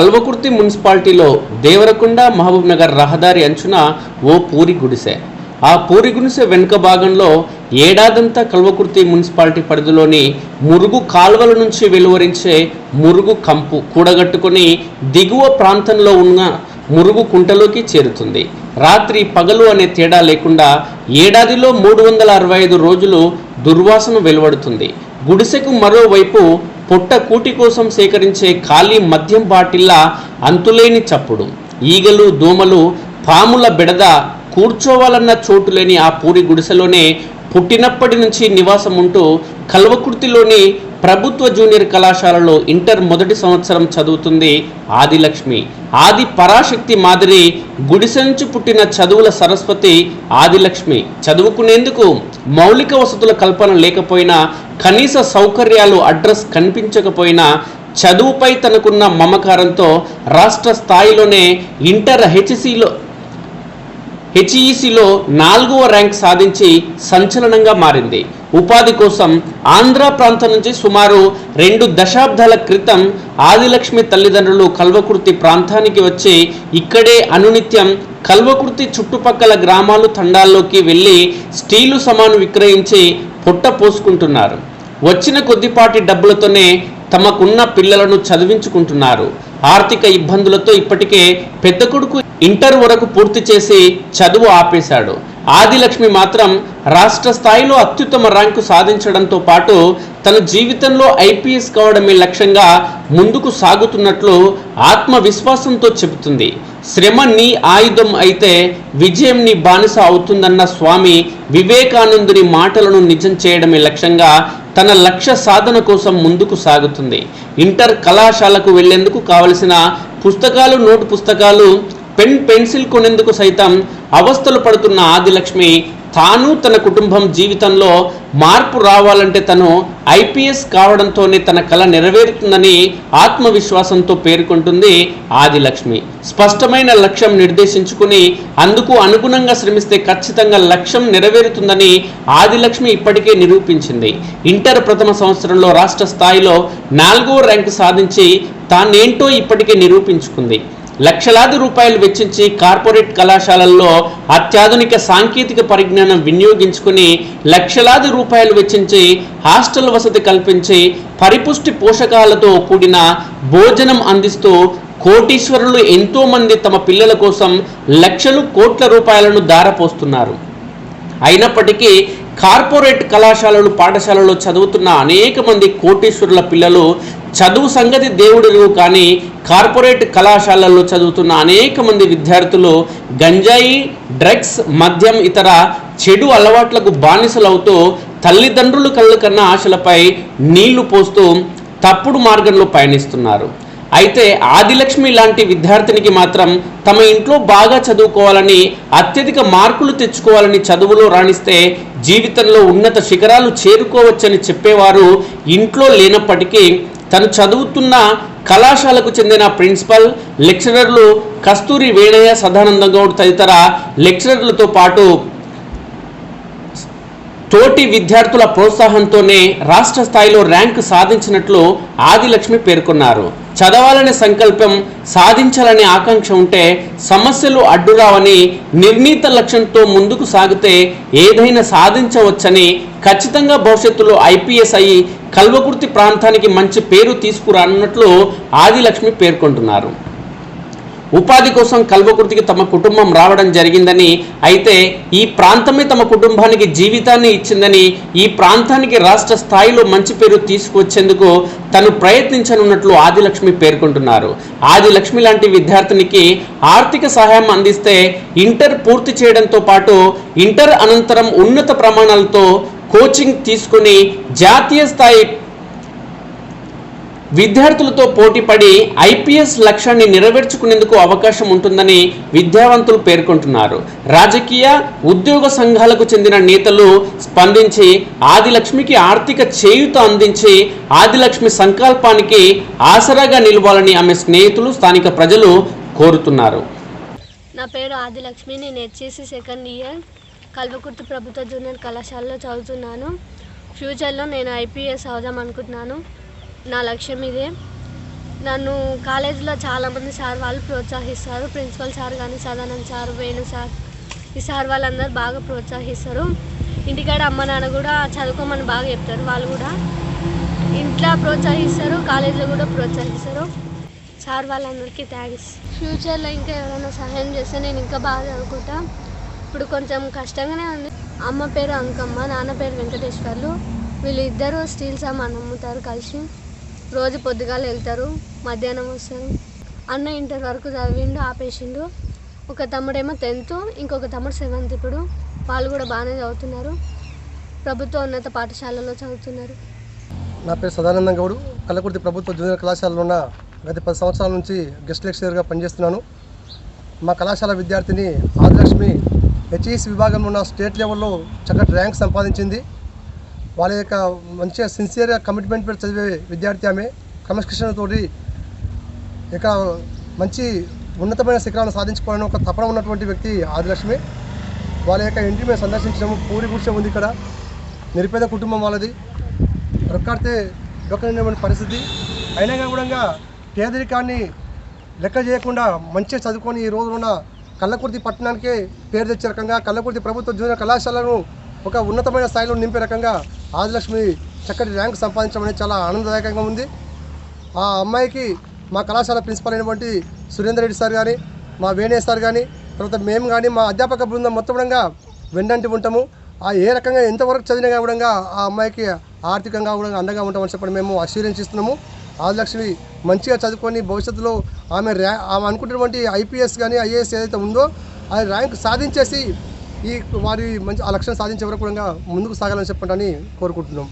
కల్వకుర్తి మున్సిపాలిటీలో దేవరకొండ మహబూబ్ నగర్ రహదారి అంచున ఓ పూరి గుడిసె. ఆ పూరి గుడిసె వెనుక భాగంలో ఏడాదంతా కల్వకుర్తి మున్సిపాలిటీ పరిధిలోని మురుగు కాల్వల నుంచి వెలువరించే మురుగు కంపు కూడగట్టుకొని దిగువ ప్రాంతంలో ఉన్న మురుగు కుంటలోకి చేరుతుంది. రాత్రి పగలు అనే తేడా లేకుండా ఏడాదిలో మూడు వందల అరవై ఐదు రోజులు దుర్వాసన వెలువడుతుంది. గుడిసెకు మరోవైపు పొట్ట కూటి కోసం సేకరించే ఖాళీ మద్యం బాటిల్లా అంతులేని చప్పుడు. ఈగలు దోమలు పాముల బెడద కూర్చోవాలన్న చోటు లేని ఆ పూరి గుడిసెలోనే పుట్టినప్పటి నుంచి నివాసం ఉంటూ కల్వకుర్తిలోని ప్రభుత్వ జూనియర్ కళాశాలలో ఇంటర్ మొదటి సంవత్సరం చదువుతుంది ఆదిలక్ష్మి. ఆది పరాశక్తి మాదిరి గుడిసెంచు పుట్టిన చదువుల సరస్వతి ఆదిలక్ష్మి. చదువుకునేందుకు మౌలిక వసతుల కల్పన లేకపోయినా కనీస సౌకర్యాలు అడ్రస్ కనిపించకపోయినా చదువుపై తనకున్న మమకారంతో రాష్ట్ర స్థాయిలోనే ఇంటర్ హెచ్సిలో హెచ్ఈసిలో నాలుగవ ర్యాంక్ సాధించి సంచలనంగా మారింది. ఉపాధి కోసం ఆంధ్ర ప్రాంతం నుంచి సుమారు రెండు దశాబ్దాల క్రితం ఆదిలక్ష్మి తల్లిదండ్రులు కల్వకుర్తి ప్రాంతానికి వచ్చి ఇక్కడే అనునిత్యం కల్వకుర్తి చుట్టుపక్కల గ్రామాలు తండాల్లోకి వెళ్ళి స్టీలు సమాను విక్రయించి పొట్ట పోసుకుంటున్నారు. వచ్చిన కొద్దిపాటి డబ్బులతోనే తమకున్న పిల్లలను చదివించుకుంటున్నారు. ఆర్థిక ఇబ్బందులతో ఇప్పటికే పెద్ద కొడుకు ఇంటర్ వరకు పూర్తి చేసి చదువు ఆపేశాడు. ఆదిలక్ష్మి మాత్రం రాష్ట్ర స్థాయిలో అత్యుత్తమ ర్యాంకు సాధించడంతో పాటు తన జీవితంలో ఐపీఎస్ కావడమే లక్ష్యంగా ముందుకు సాగుతున్నట్లు ఆత్మవిశ్వాసంతో చెబుతుంది. శ్రమ నీ ఆయుధం అయితే విజయం నీ బానిస అవుతుందన్న స్వామి వివేకానందుని మాటలను నిజం చేయడమే లక్ష్యంగా తన లక్ష్య సాధన కోసం ముందుకు సాగుతుంది. ఇంటర్ కళాశాలకు వెళ్ళేందుకు కావలసిన పుస్తకాలు నోటు పుస్తకాలు పెన్ పెన్సిల్ కొనేందుకు సైతం అవస్థలు పడుతున్న ఆదిలక్ష్మి తాను తన కుటుంబం జీవితంలో మార్పు రావాలంటే తను ఐపీఎస్ కావడంతోనే తన కళ నెరవేరుతుందని ఆత్మవిశ్వాసంతో పేర్కొంటుంది ఆదిలక్ష్మి. స్పష్టమైన లక్ష్యం నిర్దేశించుకుని అందుకు అనుగుణంగా శ్రమిస్తే ఖచ్చితంగా లక్ష్యం నెరవేరుతుందని ఆదిలక్ష్మి ఇప్పటికే నిరూపించింది. ఇంటర్ ప్రథమ సంవత్సరంలో రాష్ట్ర స్థాయిలో నాలుగో ర్యాంకు సాధించి తానేంటో ఇప్పటికే నిరూపించుకుంది. లక్షలాది రూపాయలు వెచ్చించి కార్పొరేట్ కళాశాలల్లో అత్యాధునిక సాంకేతిక పరిజ్ఞానం వినియోగించుకుని లక్షలాది రూపాయలు వెచ్చించి హాస్టల్ వసతి కల్పించి పరిపుష్టి పోషకాలతో కూడిన భోజనం అందిస్తూ కోటీశ్వరులు ఎంతోమంది తమ పిల్లల కోసం లక్షలు కోట్ల రూపాయలను దారపోస్తున్నారు అయినప్పటికీ కార్పొరేట్ కళాశాలలు పాఠశాలలో చదువుతున్న అనేక మంది కోటీశ్వరుల పిల్లలు చదువు సంగతి దేవుడు కానీ కార్పొరేట్ కళాశాలల్లో చదువుతున్న అనేక మంది విద్యార్థులు గంజాయి డ్రగ్స్ మద్యం ఇతర చెడు అలవాట్లకు బానిసలవుతూ తల్లిదండ్రులు కళ్ళు కన్న ఆశలపై నీళ్ళు పోస్తూ తప్పుడు మార్గంలో పయనిస్తున్నారు. అయితే ఆదిలక్ష్మి లాంటి విద్యార్థినికి మాత్రం తమ ఇంట్లో బాగా చదువుకోవాలని అత్యధిక మార్కులు తెచ్చుకోవాలని చదువులో రాణిస్తే జీవితంలో ఉన్నత శిఖరాలు చేరుకోవచ్చని చెప్పేవారు ఇంట్లో లేనప్పటికీ తను చదువుతున్న కళాశాలకు చెందిన ప్రిన్సిపల్ లెక్చరర్లు కస్తూరి వేణయ్య సదానంద గౌడ్ తదితర లెక్చరర్లతో పాటు తోటి విద్యార్థుల ప్రోత్సాహంతోనే రాష్ట్ర స్థాయిలో ర్యాంకు సాధించినట్లు ఆదిలక్ష్మి పేర్కొన్నారు. చదవాలనే సంకల్పం సాధించాలనే ఆకాంక్ష ఉంటే సమస్యలు అడ్డురావని నిర్ణీత లక్ష్యంతో ముందుకు సాగితే ఏదైనా సాధించవచ్చని ఖచ్చితంగా భవిష్యత్తులో ఐపీఎస్ అయి కల్వకుర్తి ప్రాంతానికి మంచి పేరు తీసుకురానున్నట్లు ఆదిలక్ష్మి పేర్కొంటున్నారు. ఉపాధి కోసం కల్వకుర్తికి తమ కుటుంబం రావడం జరిగిందని అయితే ఈ ప్రాంతమే తమ కుటుంబానికి జీవితాన్ని ఇచ్చిందని ఈ ప్రాంతానికి రాష్ట్ర స్థాయిలో మంచి పేరు తీసుకువచ్చేందుకు తను ప్రయత్నించనున్నట్లు ఆదిలక్ష్మి పేర్కొంటున్నారు. ఆదిలక్ష్మి లాంటి విద్యార్థినికి ఆర్థిక సహాయం అందిస్తే ఇంటర్ పూర్తి చేయడంతో పాటు ఇంటర్ అనంతరం ఉన్నత ప్రమాణాలతో కోచింగ్ తీసుకుని జాతీయ స్థాయి విద్యార్థులతో పోటీపడి ఐపీఎస్ లక్ష్యాన్ని నెరవేర్చుకునేందుకు అవకాశం ఉంటుందని విద్యావంతులు పేర్కొంటున్నారు. రాజకీయ ఉద్యోగ సంఘాలకు చెందిన నేతలు స్పందించి ఆదిలక్ష్మికి ఆర్థిక చేయూత అందించి ఆదిలక్ష్మి సంకల్పానికి ఆసరాగా నిలవాలని ఆమె స్నేహితులు స్థానిక ప్రజలు కోరుతున్నారు. నా పేరు ఆదిలక్ష్మి. నేను హెచ్ఎస్సి సెకండ్ ఇయర్ కల్వకుర్తి ప్రభుత్వ జూనియర్ కళాశాలలో చదువుతున్నాను. ఫ్యూచర్లో నేను ఐపీఎస్ అవుదాం అనుకుంటున్నాను. నా లక్ష్యం ఇదే. నన్ను కాలేజీలో చాలామంది సార్ వాళ్ళు ప్రోత్సహిస్తారు. ప్రిన్సిపల్ సార్ కానీ సదానంద్ సార్ వేణు సార్ ఈ సార్ వాళ్ళందరూ బాగా ప్రోత్సహిస్తారు. ఇంటికాడ అమ్మ నాన్న కూడా చదువుకోమని బాగా చెప్తారు. వాళ్ళు కూడా ఇంట్లో ప్రోత్సహిస్తారు కాలేజీలో కూడా ప్రోత్సహిస్తారు. సార్ వాళ్ళందరికీ థ్యాంక్స్. ఫ్యూచర్లో ఇంకా ఎవరైనా సహాయం చేస్తే నేను ఇంకా బాగా చదువుకుంటా. ఇప్పుడు కొంచెం కష్టంగానే ఉంది. అమ్మ పేరు అంకమ్మ నాన్న పేరు వెంకటేశ్వర్లు. వీళ్ళు ఇద్దరు స్టీల్ సామాన్ అమ్ముతారు కలిసి. రోజు పొద్దుగాల వెళ్తారు మధ్యాహ్నం వస్తారు. అన్న ఇంటర్ వరకు చదివిండు ఆపేసిండు. ఒక తమ్ముడేమో టెన్త్ ఇంకొక తమ్ముడు సెవెంత్. ఇప్పుడు వాళ్ళు కూడా బాగానే చదువుతున్నారు. ప్రభుత్వ ఉన్నత పాఠశాలలో చదువుతున్నారు. నా పేరు సదానందం గౌడు. కల్లకుర్తి ప్రభుత్వ జూనియర్ కళాశాలలో ఉన్న గత పది సంవత్సరాల నుంచి గెస్ట్ లెక్చరర్గా పనిచేస్తున్నాను. మా కళాశాల విద్యార్థిని ఆదిలక్ష్మి హెచ్ఈసి విభాగంలో ఉన్న స్టేట్ లెవెల్లో చక్కటి ర్యాంక్ సంపాదించింది. వాళ్ళ యొక్క మంచిగా సిన్సియర్గా కమిట్మెంట్ పెట్టి చదివే విద్యార్థి ఆమె. క్రమశిక్షణతో ఇక మంచి ఉన్నతమైన శిఖరాలను సాధించుకోవాలని ఒక తపన ఉన్నటువంటి వ్యక్తి ఆదిలక్ష్మి. వాళ్ళ యొక్క ఇంటిని మేము సందర్శించడము పూరి గుడిసె ఉంది ఇక్కడ. నిరుపేద కుటుంబం వాళ్ళది. రొక్కాడితే డొక్కనటువంటి పరిస్థితి. అయినా కూడా పేదరికాన్ని లెక్క చేయకుండా మంచిగా చదువుకొని ఈ రోజున కళ్ళకుర్తి పట్టణానికే పేరు తెచ్చే రకంగా కళ్ళకుర్తి ప్రభుత్వ జూనియర్ కళాశాలను ఒక ఉన్నతమైన స్థాయిలో నింపే రకంగా ఆదిలక్ష్మి చక్కటి ర్యాంక్ సంపాదించడం అనేది చాలా ఆనందదాయకంగా ఉంది. ఆ అమ్మాయికి మా కళాశాల ప్రిన్సిపల్ అయినటువంటి సురేందర్ రెడ్డి సార్ కానీ మా వేణే సార్ కానీ తర్వాత మేము కానీ మా అధ్యాపక బృందం మొత్తంగా వెన్నంటి ఉంటాము. ఆ ఏ రకంగా ఎంతవరకు చదివినా కూడా ఆ అమ్మాయికి ఆర్థికంగా కూడా అండగా ఉంటామని చెప్పి మేము ఆశీర్వదిస్తున్నాము ఆదిలక్ష్మి మంచిగా చదువుకొని భవిష్యత్తులో ఆమె ర్యా ఆమె అనుకుంటున్నటువంటి ఐపీఎస్ కానీ ఐఏఎస్ ఏదైతే ఉందో ఆ ర్యాంక్ సాధించేసి ఈ వారి మంచి ఆ లక్ష్యం సాధించే వరకు కూడా ముందుకు సాగాలని చెప్పండి కోరుకుంటున్నాం.